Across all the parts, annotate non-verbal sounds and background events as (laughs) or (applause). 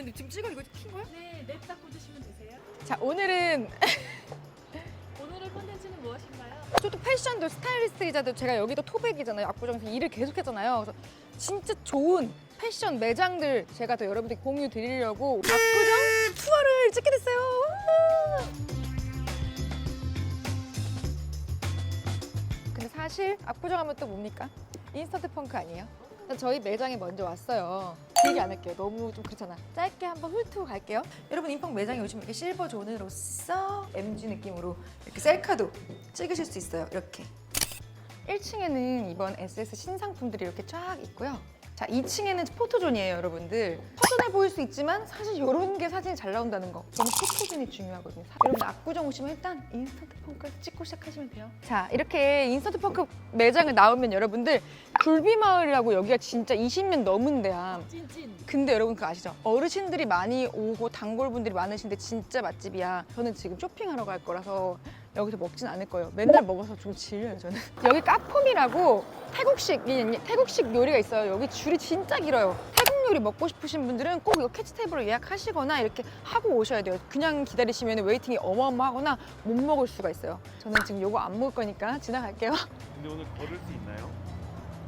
근데 지금 찍어 이거 킨 거야? 네, 냅다 꽂으시면 되세요. 자 오늘은 (laughs) 오늘의 콘텐츠는 무엇인가요? 저도 패션도 스타일리스트이자도 제가 여기도 토백이잖아요. 압구정에서 일을 계속 했잖아요. 그래서 진짜 좋은 패션 매장들 제가 더 여러분들께 공유 드리려고 압구정 투어를 찍게 됐어요. 우! 근데 사실 압구정 하면 또 뭡니까? 인스턴트 펑크 아니에요? 저희 매장에 먼저 왔어요. 길게 안 할게요. 너무 좀 그렇잖아. 짧게 한번 훑고 갈게요. 여러분 인펑 매장에 오시면 이렇게 실버 존으로서 MG 느낌으로 이렇게 셀카도 찍으실 수 있어요. 이렇게. 1층에는 이번 SS 신상품들이 이렇게 쫙 있고요. 자, 2층에는 포토존이에요, 여러분들. 허전해 보일 수 있지만 사실 이런 게 사진이 잘 나온다는 거. 저는 포토존이 중요하거든요. 사- 여러분 압구정 오시면 일단 인스턴트 펑크 찍고 시작하시면 돼요. 자, 이렇게 인스턴트 펑크 매장을 나오면 여러분들 굴비마을이라고 여기가 진짜 20년 넘은 데야. 찐찐. 근데 여러분 그거 아시죠? 어르신들이 많이 오고 단골분들이 많으신데 진짜 맛집이야. 저는 지금 쇼핑하러 갈 거라서 여기서 먹진 않을 거예요. 맨날 먹어서 좀 질려요, 저는. (laughs) 여기 까폼이라고 태국식, 이- 태국식 요리가 있어요. 여기 줄이 진짜 길어요. 태국 요리 먹고 싶으신 분들은 꼭 이거 캐치 테이블을 예약하시거나 이렇게 하고 오셔야 돼요. 그냥 기다리시면 웨이팅이 어마어마하거나 못 먹을 수가 있어요. 저는 지금 요거 안 먹을 거니까 지나갈게요. (laughs) 근데 오늘 걸을 수 있나요?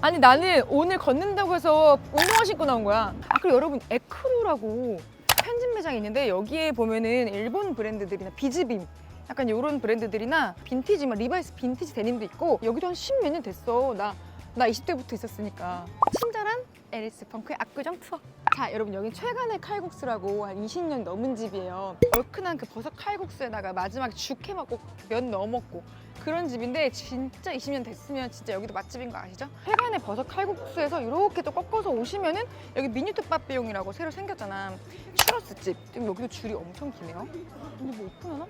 아니 나는 오늘 걷는다고 해서 운동화 신고 나온 거야. 아 그리고 여러분 에크루라고 편집 매장이 있는데 여기에 보면은 일본 브랜드들이나 비즈빔 약간 이런 브랜드들이나 빈티지 막 리바이스 빈티지 데님도 있고 여기도 한 십 몇 년 됐어. 나 나 20대부터 있었으니까 친절한 에리스 펑크의 압구정 투어. 자 여러분 여기 최간의 칼국수라고 한 20년 넘은 집이에요. 얼큰한 그 버섯 칼국수에다가 마지막에 죽 해 먹고 면 넣어 먹고 그런 집인데 진짜 20년 됐으면 진짜 여기도 맛집인 거 아시죠? 회관의 버섯 칼국수에서 이렇게 또 꺾어서 오시면은 여기 미니투 빠삐용이라고 새로 생겼잖아. 추러스 집. 지금 여기도 줄이 엄청 기네요. 근데 뭐 오픈하나?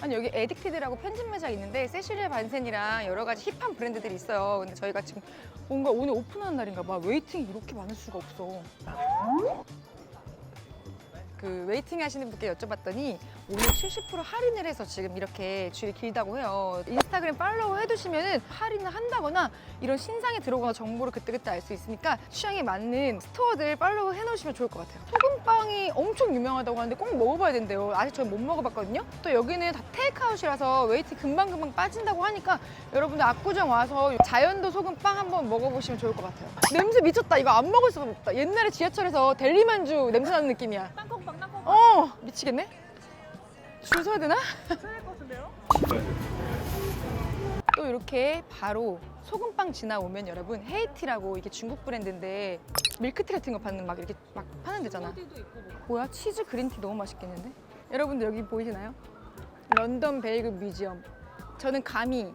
아니 여기 에딕티드라고 편집 매장 있는데 세시리아 반센이랑 여러 가지 힙한 브랜드들이 있어요. 근데 저희가 지금 뭔가 오늘 오픈하는 날인가 봐. 웨이팅이 이렇게 많을 수가 없어. 그 웨이팅 하시는 분께 여쭤봤더니 오늘 70% 할인을 해서 지금 이렇게 줄이 길다고 해요. 인스타그램 팔로우 해두시면 할인을 한다거나 이런 신상에 들어오거나 정보를 그때그때 알 수 있으니까 취향에 맞는 스토어들 팔로우 해놓으시면 좋을 것 같아요. 소금빵이 엄청 유명하다고 하는데 꼭 먹어봐야 된대요. 아직 저는 못 먹어봤거든요. 또 여기는 다 테이크아웃이라서 웨이팅 금방금방 빠진다고 하니까 여러분들 압구정 와서 자연도 소금빵 한번 먹어보시면 좋을 것 같아요. 냄새 미쳤다. 이거 안 먹을 수가 없다. 옛날에 지하철에서 델리만주 냄새 나는 느낌이야. 어 미치겠네. 줄 서야 되나? (laughs) 또 이렇게 바로 소금빵 지나오면 여러분 헤이티라고 이게 중국 브랜드인데 밀크티 같은 거 파는 막 이렇게 막 파는 데잖아. 뭐. 뭐야 치즈 그린티 너무 맛있겠는데? 여러분들 여기 보이시나요? 런던 베이글 뮤지엄. 저는 감히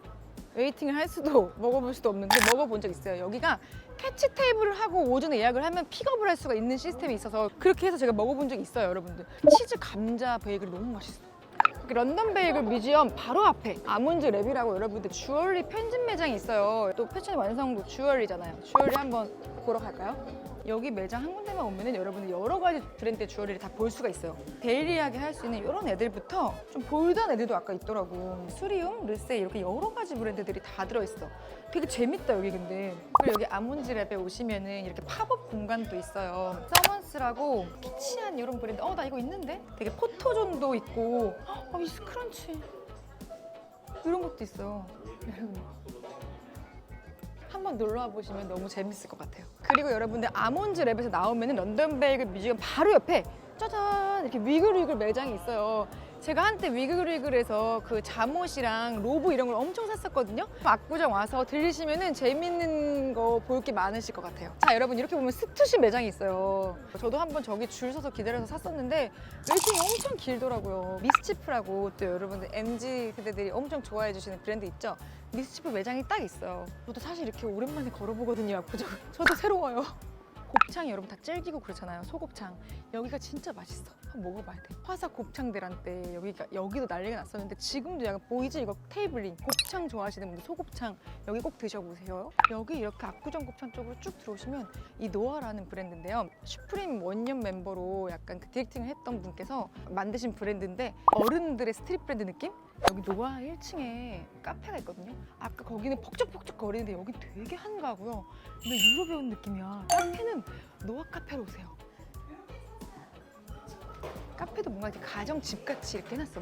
웨이팅을 할 수도 (laughs) 먹어볼 수도 없는데 먹어본 적 있어요. 여기가 캐치 테이블을 하고 오전에 예약을 하면 픽업을 할 수가 있는 시스템이 있어서 그렇게 해서 제가 먹어본 적이 있어요, 여러분들. 치즈 감자 베이글이 너무 맛있어. 여기 런던 베이글 뮤지엄 바로 앞에 아몬드 랩이라고 여러분들 주얼리 편집 매장이 있어요. 또 패션의 완성도 주얼리잖아요. 주얼리 한번 보러 갈까요? 여기 매장 한 군데만 오면은 여러분들 여러 가지 브랜드의 주얼리를 다 볼 수가 있어요. 데일리하게 할 수 있는 이런 애들부터 좀 볼드한 애들도 아까 있더라고. 수리움, 르세 이렇게 여러 가지 브랜드들이 다 들어있어. 되게 재밌다 여기 근데. 그리고 여기 아몬드 랩에 오시면은 이렇게 팝업 공간도 있어요. 서먼스라고 키치한 이런 브랜드. 어 나 이거 있는데? 되게 포토존도 있고. 어, 이 스크런치. 이런 것도 있어요. 여러분. (laughs) 한번 놀러 와 보시면 너무 재밌을 것 같아요. 그리고 여러분들 아몬드 랩에서 나오면은 런던 베이글 뮤지엄 바로 옆에 짜잔 이렇게 위글위글 매장이 있어요. 제가 한때 위글위글에서 그 잠옷이랑 로브 이런 걸 엄청 샀었거든요. 압구정 와서 들리시면은 재밌는 거 볼 게 많으실 것 같아요. 자 여러분 이렇게 보면 스투시 매장이 있어요. 저도 한번 저기 줄 서서 기다려서 샀었는데 웨이팅이 엄청 길더라고요. 미스치프라고 또 여러분들 MZ 세대들이 엄청 좋아해 주시는 브랜드 있죠. 미스치프 매장이 딱 있어요. 저도 사실 이렇게 오랜만에 걸어보거든요, 압구정. 저도 새로워요. (laughs) 곱창이 여러분 다 질기고 그렇잖아요. 소곱창. 여기가 진짜 맛있어. 한번 먹어봐야 돼. 화사 곱창들한 때 여기가 여기도 난리가 났었는데 지금도 약간 보이지 이거 테이블링. 곱창 좋아하시는 분들 소곱창 여기 꼭 드셔보세요. 여기 이렇게 압구정 곱창 쪽으로 쭉 들어오시면 이 노아라는 브랜드인데요. 슈프림 원년 멤버로 약간 그 디렉팅을 했던 분께서 만드신 브랜드인데 어른들의 스트릿 브랜드 느낌? 여기 노아 1층에 카페가 있거든요. 아까 거기는 퍽적퍽적 거리는데 여기 되게 한가하고요. 근데 유럽에 온 느낌이야. 카페는 노아 카페로 오세요. 카페도 뭔가 이렇게 가정 집 같이 이렇게 해놨어.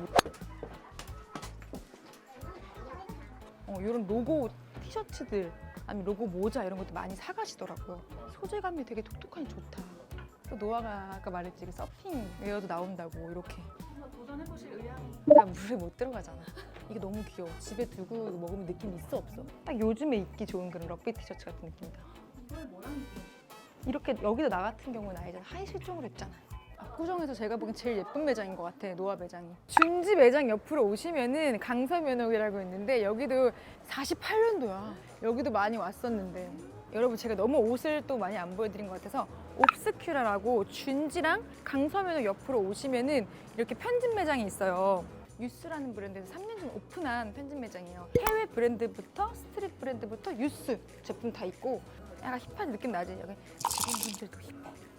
어, 이런 로고 티셔츠들 아니면 로고 모자 이런 것도 많이 사가시더라고요. 소재감이 되게 톡톡하니 좋다. 또 노아가 아까 말했지 그 서핑 웨어도 나온다고 이렇게 도전해보실 의향이 나 물에 못 들어가잖아. 이게 너무 귀여워. 집에 두고 이거 먹으면 느낌 있어 없어? 딱 요즘에 입기 좋은 그런 럭비 티셔츠 같은 느낌이다. 뭐랑 입어요? 이렇게 여기도 나 같은 경우는 아니잖아. 하이 실종으로 입잖아. 압구정에서 제가 보기엔 제일 예쁜 매장인 것 같아. 노아 매장이. 준지 매장 옆으로 오시면은 강서면옥이라고 있는데 여기도 48년도야. 여기도 많이 왔었는데 여러분 제가 너무 옷을 또 많이 안 보여드린 것 같아서 옵스큐라라고 준지랑 강서면옥 옆으로 오시면은 이렇게 편집 매장이 있어요. 유스라는 브랜드에서 3년 전 오픈한 편집 매장이에요. 해외 브랜드부터 스트릿 브랜드부터 유스 제품 다 있고 약간 힙한 느낌 나지? 여기 직원분들도 힙해.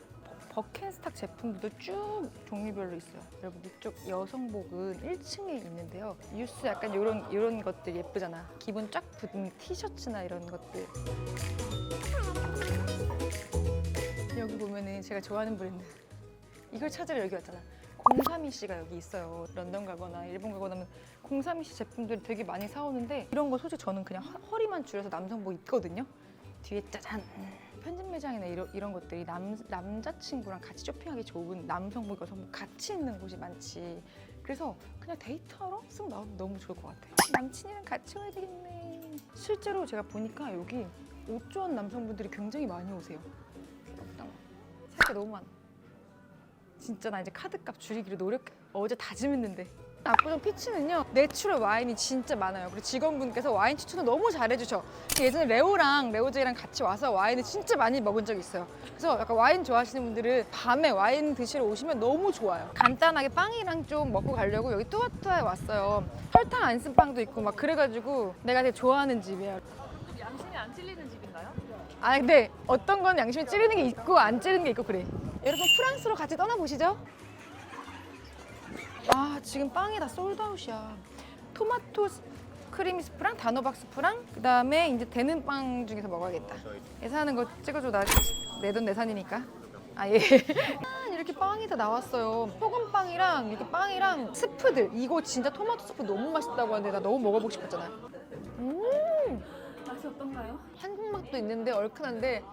버- 버켄스탁 제품들도 쭉 종류별로 있어요. 여러분 이쪽 여성복은 1층에 있는데요. 유스 약간 이런 이런 것들 예쁘잖아. 기본 쫙 붙은 티셔츠나 이런 것들. 여기 보면은 제가 좋아하는 브랜드 이걸 찾으러 여기 왔잖아. 032 씨가 여기 있어요. 런던 가거나 일본 가거나 하면 032 씨 제품들 되게 많이 사오는데 이런 거 솔직히 저는 그냥 허- 허리만 줄여서 남성복 입거든요. 뒤에 짜잔 편집 매장이나 이런, 이런 것들이 남, 남자친구랑 같이 쇼핑하기 좋은 남성복, 여성복 같이 있는 곳이 많지. 그래서 그냥 데이트하러 쓱 나오면 너무 좋을 것 같아. 남친이랑 같이 와야 되겠네. 실제로 제가 보니까 여기 옷 좋아하는 남성분들이 굉장히 많이 오세요. 살게 너무 많아. 진짜 나 이제 카드값 줄이기로 노력 어제 다짐했는데 압구정 피치는요 내추럴 와인이 진짜 많아요. 그리고 직원분께서 와인 추천을 너무 잘해주셔. 예전에 레오랑 레오제이랑 같이 와서 와인을 진짜 많이 먹은 적이 있어요. 그래서 약간 와인 좋아하시는 분들은 밤에 와인 드시러 오시면 너무 좋아요. 간단하게 빵이랑 좀 먹고 가려고 여기 뚜아뚜아에 왔어요. 설탕 안 쓴 빵도 있고 막 그래가지고 내가 되게 좋아하는 집이에요. 양심이 안 찔리는 집인가요? 아 근데 어떤 건 양심이 찌르는 게 있고 안 찌르는 게 있고 그래. 여러분 프랑스로 같이 떠나보시죠. 아 지금 빵이 다 솔드아웃이야. 토마토 스- 크림 스프랑 단호박 스프랑 그다음에 이제 되는 빵 중에서 먹어야겠다. 예산하는 거 찍어줘 나 내돈 내산이니까. 아 예. 아, (laughs) 이렇게 빵이 다 나왔어요. 소금빵이랑 이렇게 빵이랑 스프들. 이거 진짜 토마토 스프 너무 맛있다고 하는데 나 너무 먹어보고 싶었잖아. 음. 맛이 어떤가요? 한국 맛도 있는데 얼큰한데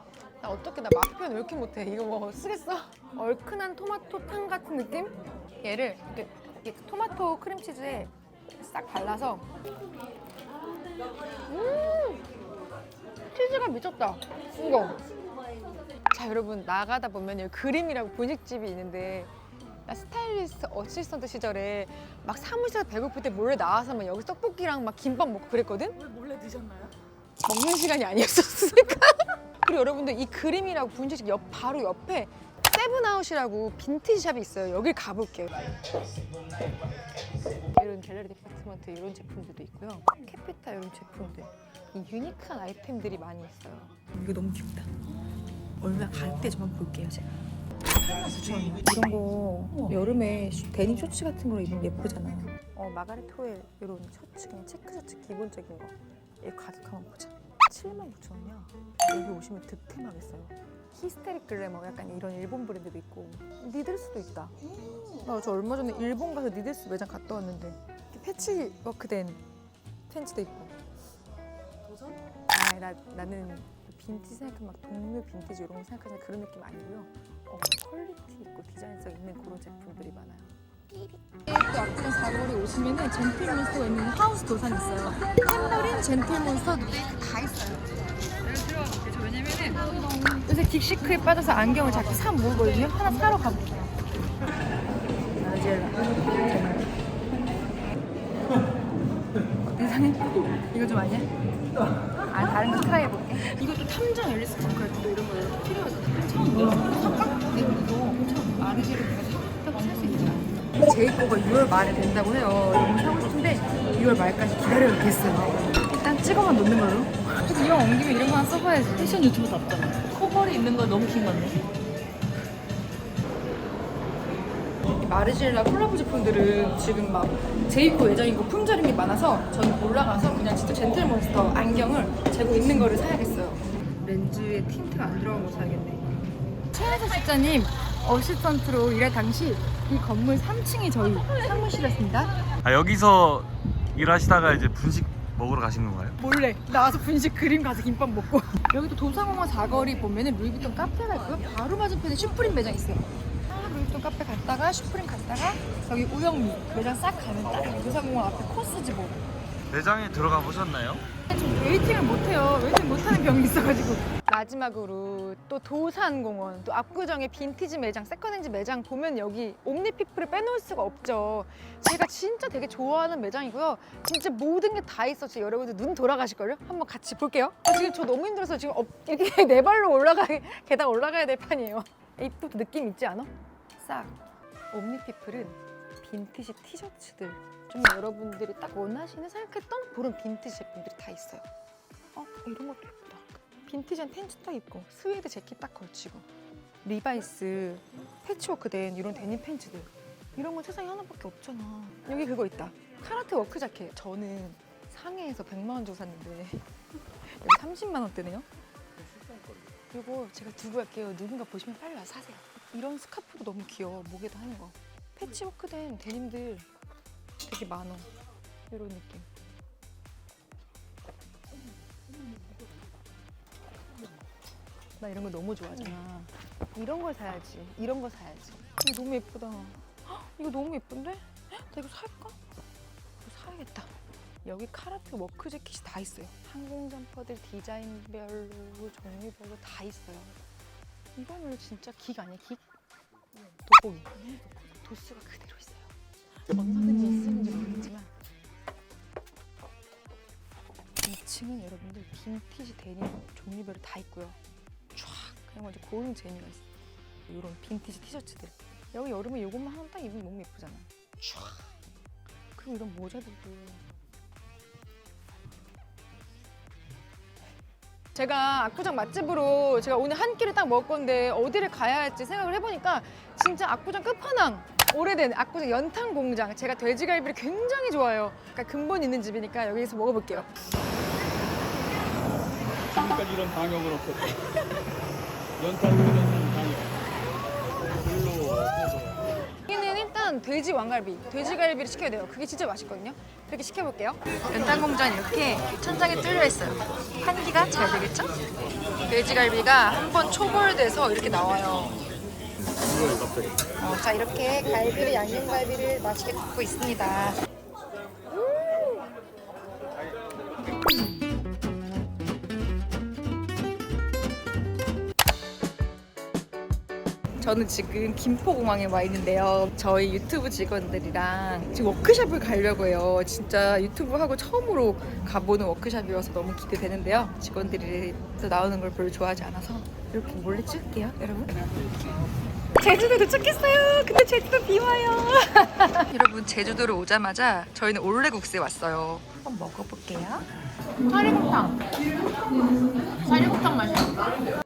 나 어떻게 나 맛 표현 왜 이렇게 못해? 이거 뭐 쓰겠어? 얼큰한 토마토 탕 같은 느낌? 얘를 이렇게, 이렇게 토마토 크림치즈에 싹 발라서 음 치즈가 미쳤다 이거 자 여러분 나가다 보면 여기 그림이라고 분식집이 있는데 나 스타일리스트 어시스턴트 시절에 막 사무실에서 배고플 때 몰래 나와서 막 여기 떡볶이랑 막 김밥 먹고 그랬거든? 왜 몰래 드셨나요? 먹는 시간이 아니었었으니까. (laughs) 그리고 여러분들 이 그림이라고 분식집 옆 바로 옆에 세븐아웃이라고 빈티지 샵이 있어요. 여길 가볼게요. 이런 갤러리 디파트먼트 이런 제품들도 있고요. 캐피타 이런 제품들. 이 유니크한 아이템들이 많이 있어요. 이거 너무 귀엽다. 얼마 가격대 좀 한번 볼게요, 제가. 이런 거 여름에 쉬- 데님 셔츠 같은 거 입으면 예쁘잖아. 어 마가렛 호엘 이런 셔츠 그냥 체크 셔츠 기본적인 거. 얘 가격 한번 보자. 7만 9천 원이야. 여기 오시면 득템하겠어요. 히스테릭 글래머 약간 이런 일본 브랜드도 있고 니들스도 있다. 나 저 얼마 전에 일본 가서 니들스 매장 갔다 왔는데 이렇게 패치워크된 팬츠도 있고. 도전? 아, 나 나는 빈티지 생각하면 막 동묘 빈티지 이런 거 생각하는 그런 느낌 아니고요. 어, 퀄리티 있고 디자인성 있는 그런 제품들이 많아요. 또 앞으로 사거리 오시면은 젠틀몬스터가 있는 하우스 도산 있어요. 템버린, 젠틀몬스터, 다 있어요. 왜냐면은 요새 딕시크에 빠져서 안경을 자꾸 사 모으거든요. 하나 사러 가볼게요. 세상에 이거 좀 아니야? 아 다른 거 트라이 해볼게. 이것도 탐정 앨리스 콩칼도 이런 거 필요하잖아. 처음 너 살까? 네, 이거 처음 아르제로 내가 샀다고 살수 있잖아. 제 거가 6월 말에 된다고 해요. 너무 사고 싶은데 6월 말까지 기다려야겠어요. 일단 찍어만 놓는 걸로. 이왕 옮기면 이런 거 하나 써봐야지. 패션 유튜브 답잖아. 커버리 있는 거 너무 긴 건데. 이 마르지엘라 콜라보 제품들은 지금 막 제이코 예정이고 품절인 게 많아서 저는 올라가서 그냥 진짜 젠틀몬스터 안경을 재고 있는 거를 사야겠어요. 렌즈에 틴트가 안 들어간 거 사야겠네. 최혜서 실장님 어시스턴트로 일할 당시 이 건물 3층이 저희 사무실이었습니다. 아 여기서 일하시다가 이제 분식 먹으러 가시는 건가요? 몰래. 나와서 분식 그림 가서 김밥 먹고. (laughs) 여기도 도산공원 사거리 보면은 루이비통 카페가 있고요. 바로 맞은편에 슈프림 매장 있어요. 아, 루이비통 카페 갔다가 슈프림 갔다가 여기 우영미 매장 싹 가면 딱 도산공원 앞에 코스지 뭐. 매장에 들어가 보셨나요? 좀 웨이팅을 못해요. 웨이팅 못하는 병이 있어가지고 마지막으로 또 도산공원 또 압구정의 빈티지 매장 세컨핸즈 매장 보면 여기 옴니피플을 빼놓을 수가 없죠 제가 진짜 되게 좋아하는 매장이고요 진짜 모든 게 다 있어 지금 여러분들 눈 돌아가실걸요? 한번 같이 볼게요 아, 지금 저 너무 힘들어서 지금 업, 이렇게 (laughs) 네 발로 올라가 계단 올라가야 될 판이에요 이쁘 느낌 있지 않아? 싹 옴니피플은 빈티지 티셔츠들 좀 여러분들이 딱 원하시는 생각했던 그런 빈티지 제품들이 다 있어요. 어 이런 것도 예쁘다. 빈티지한 텐츠 딱 입고 스웨이드 재킷 딱 걸치고 리바이스 패치워크 된 이런 데님 팬츠들 이런 건 세상에 하나밖에 없잖아. 여기 그거 있다. 카라테 워크 자켓. 저는 상해에서 100만 원 주고 샀는데 여기 30만 원대네요. 이거 제가 두고 갈게요. 누군가 보시면 빨리 와서 사세요. 이런 스카프도 너무 귀여워. 목에다 하는 거. 패치워크 된 데님들 되게 많어. 이런 느낌. 나 이런 거 너무 좋아하잖아. 이런 걸 사야지. 이런 거 사야지. 이거 너무 예쁘다. 헉, 이거 너무 예쁜데? 헉, 나 이거 살까? 이거 사야겠다. 여기 카라테 워크 재킷이 다 있어요. 항공 점퍼들 디자인별로 종류별로 다 있어요. 이거는 진짜 긱 아니야? 긱? 돋보기. 도수가 그대로 있어요. 얼마든지 있었는지 모르겠지만 2층은 여러분들 빈티지 데님 종류별로 다 있고요. 쫙 그리고 이제 고른 재미가 있어. 이런 빈티지 티셔츠들. 여기 여름에 이것만 하나 딱 입으면 너무 예쁘잖아. 쫙 그리고 이런 모자들도 제가 압구정 맛집으로 제가 오늘 한 끼를 딱 먹을 건데 어디를 가야 할지 생각을 해보니까 진짜 압구정 끝판왕 오래된 압구정 연탄 공장 제가 돼지갈비를 굉장히 좋아해요 그러니까 근본 있는 집이니까 여기서 먹어볼게요 지금까지 이런 방역은 없었다. 여기는 일단 돼지 왕갈비 돼지갈비를 시켜야 돼요. 그게 진짜 맛있거든요. 이렇게 시켜볼게요. 연탄 공장 이렇게 천장에 뚫려 있어요. 환기가 잘 되겠죠? 돼지갈비가 한 번 초벌돼서 이렇게 나와요. 어, 자 이렇게 갈비를 양념갈비를 맛있게 굽고 있습니다. 저는 지금 김포공항에 와 있는데요. 저희 유튜브 직원들이랑 지금 워크숍을 가려고 해요. 진짜 유튜브 하고 처음으로 가보는 워크숍이어서 너무 기대되는데요. 직원들이 또 나오는 걸 별로 좋아하지 않아서 이렇게 몰래 찍을게요, 여러분. 제주도 도착했어요. 근데 제주도 비 와요. (laughs) 여러분 제주도를 오자마자 저희는 올레국수에 왔어요. 한번 먹어볼게요. 쌀국탕. 쌀국탕 맛이야.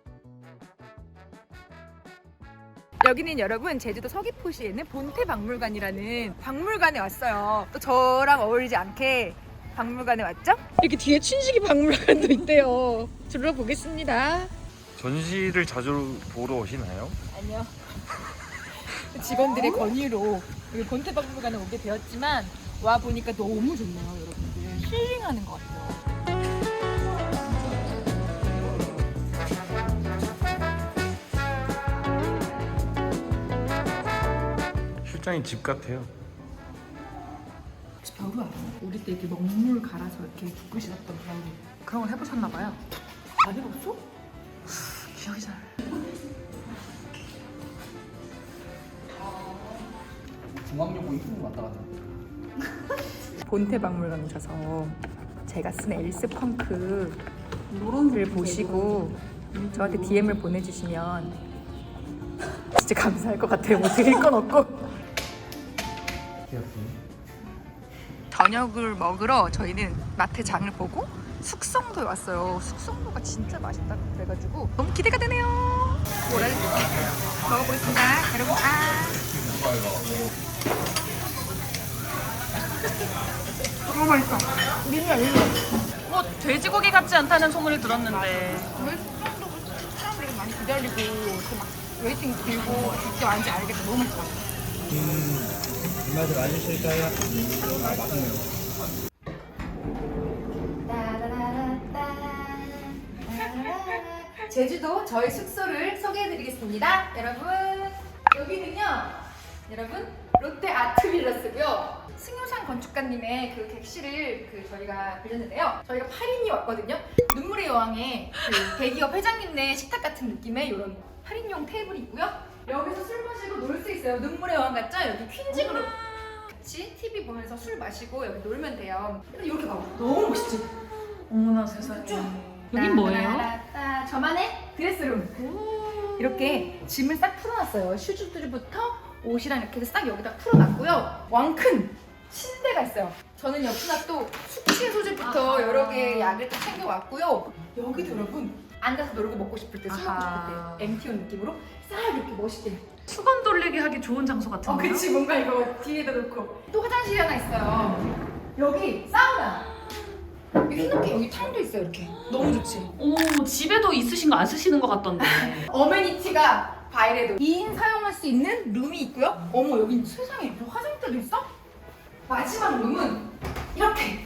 여기는 여러분 제주도 서귀포시에는 본태 박물관이라는 박물관에 왔어요. 또 저랑 어울리지 않게 박물관에 왔죠? 이렇게 뒤에 춘식이 박물관도 있대요. 둘러보겠습니다. 전시를 자주 보러 오시나요? 아니요. (laughs) 직원들의 권유로 여기 본태 박물관에 오게 되었지만 와 보니까 너무 좋네요, 여러분들. 힐링하는 것 같아요. 실장님 집 같아요. 벼루 알아요? 우리 때 이렇게 먹물 갈아서 이렇게 신었던 벼루. 그런 걸 해보셨나 봐요. 안 해봤어? 기억이 잘. 중앙여고 이쪽 왔다 갔다. 본태박물관 오셔서 제가 쓴 엘스 펑크 를 보시고 저한테 DM을 보내주시면 진짜 감사할 것 같아요. 뭐 드릴 건 없고. 저녁을 먹으러 저희는 마트 장을 보고 숙성도에 왔어요. 숙성도가 진짜 맛있다고 그래가지고 너무 기대가 되네요. 뭐라 먹어보겠습니다. 여러분 아. 너무 맛있어. 민우야 민우. 뭐 돼지고기 같지 않다는 소문이 들었는데 왜 숙성도 사람들이 많이 기다리고 이렇게 막 웨이팅 길고 직접 앉지 알겠다. 너무 맛있 어. 이마들 아니실까요? 아 맛있네요. 제주도 저희 숙소를 소개해드리겠습니다. 여러분 여기는요, 여러분 롯데 아트빌러스고요. 승효상 건축가님의 그 객실을 그 저희가 빌렸는데요. 저희가 8인이 왔거든요. 눈물의 여왕의 그 대기업 회장님네 식탁 같은 느낌의 이런 8인용 테이블이 있고요. 여기서 술 마시고 놀 수 있어요. 눈물의 여왕 같죠? 여기 퀸즈 그룹 같이 TV 보면서 술 마시고 여기 놀면 돼요. 근데 이렇게 봐. 너무 멋있지? 어머나 세상에 여긴 뭐예요? 따라따. 저만의 드레스룸. 이렇게 짐을 싹 풀어놨어요. 슈즈들부터 옷이랑 이렇게 싹 여기다 풀어놨고요. 왕큰 침대가 있어요. 저는 옆이나 또 숙취 소재부터 아하. 여러 개 약을 다 챙겨왔고요. 여기도 여러분 앉아서 놀고 먹고 싶을 때, 술 먹고 아하. 싶을 때 MTO 느낌으로 싹 이렇게 멋있게. 수건 돌리기 하기 좋은 장소 어, 같은데요? 그치 뭔가 이거 뒤에다 놓고 또 화장실이 하나 있어요. 여기 사우나. 여기 흰옥기 여기 탕도 있어요 이렇게. 너무 좋지. 오 집에도 있으신 거 안 쓰시는 것 같던데 (laughs) 어메니티가 바이레도 2인 사용할 수 있는 룸이 있고요. 어머 여기 세상에 이렇게 화장대도 있어? 마지막 룸은 이렇게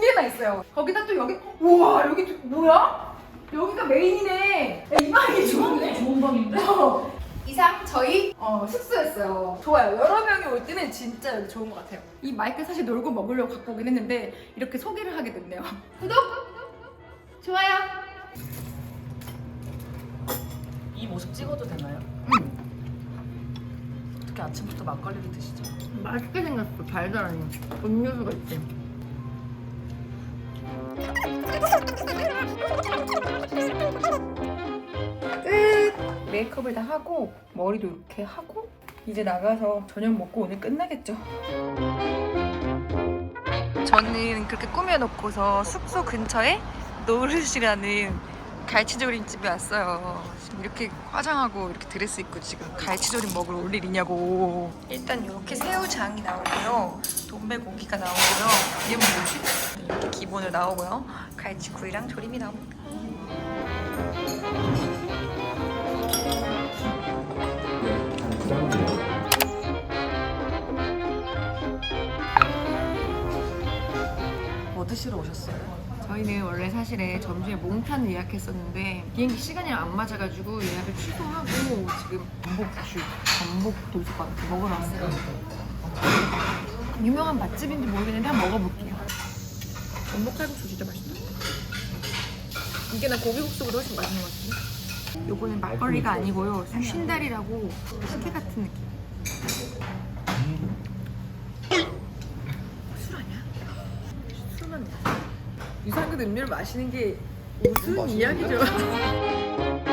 두 개나 있어요. 거기다 또 여기 우와 여기 또 뭐야? 여기가 메인이네. 야, 이 방이 좋은데? 좋은 방인데? 어, 이상 저희 어, 숙소였어요. 좋아요. 여러 명이 올 때는 진짜 여기 좋은 것 같아요. 이 마이크 사실 놀고 먹으려고 갖고 오긴 했는데 이렇게 소개를 하게 됐네요. 구독! 좋아요! 이 모습 찍어도 되나요? 어떻게 아침부터 막걸리를 드시죠? 맛있게 생겼어. 달달하니. 음료수가 있지. 메이크업을 다 하고 머리도 이렇게 하고 이제 나가서 저녁 먹고 오늘 끝나겠죠. 저는 그렇게 꾸며놓고서 숙소 근처에 노르시라는 갈치조림 집에 왔어요. 지금 이렇게 화장하고 이렇게 드레스 입고 지금 갈치조림 먹으러 올 일이냐고. 일단 이렇게 새우장이 나오고요. 돈배고기가 나오고요. 이게 뭐지? 이렇게 기본으로 나오고요. 갈치구이랑 조림이 나옵니다. 뭐 드시러 오셨어요? 저희는 원래 사실에 점심에 몽탄을 예약했었는데 비행기 시간이랑 안 맞아가지고 예약을 취소하고 지금 전복죽, 전복 돌솥밥 먹으러 왔어요. 유명한 맛집인지 모르겠는데 한번 먹어볼게요. 전복 칼국수 진짜 맛있다. 이게 난 고기국수보다 훨씬 맛있는 것 같은데? 요거는 막걸리가 아니고요. 쉰다리라고 식혜 같은 느낌. 술 아니야? 이상한 음료를 마시는 게 무슨 이야기죠? (laughs)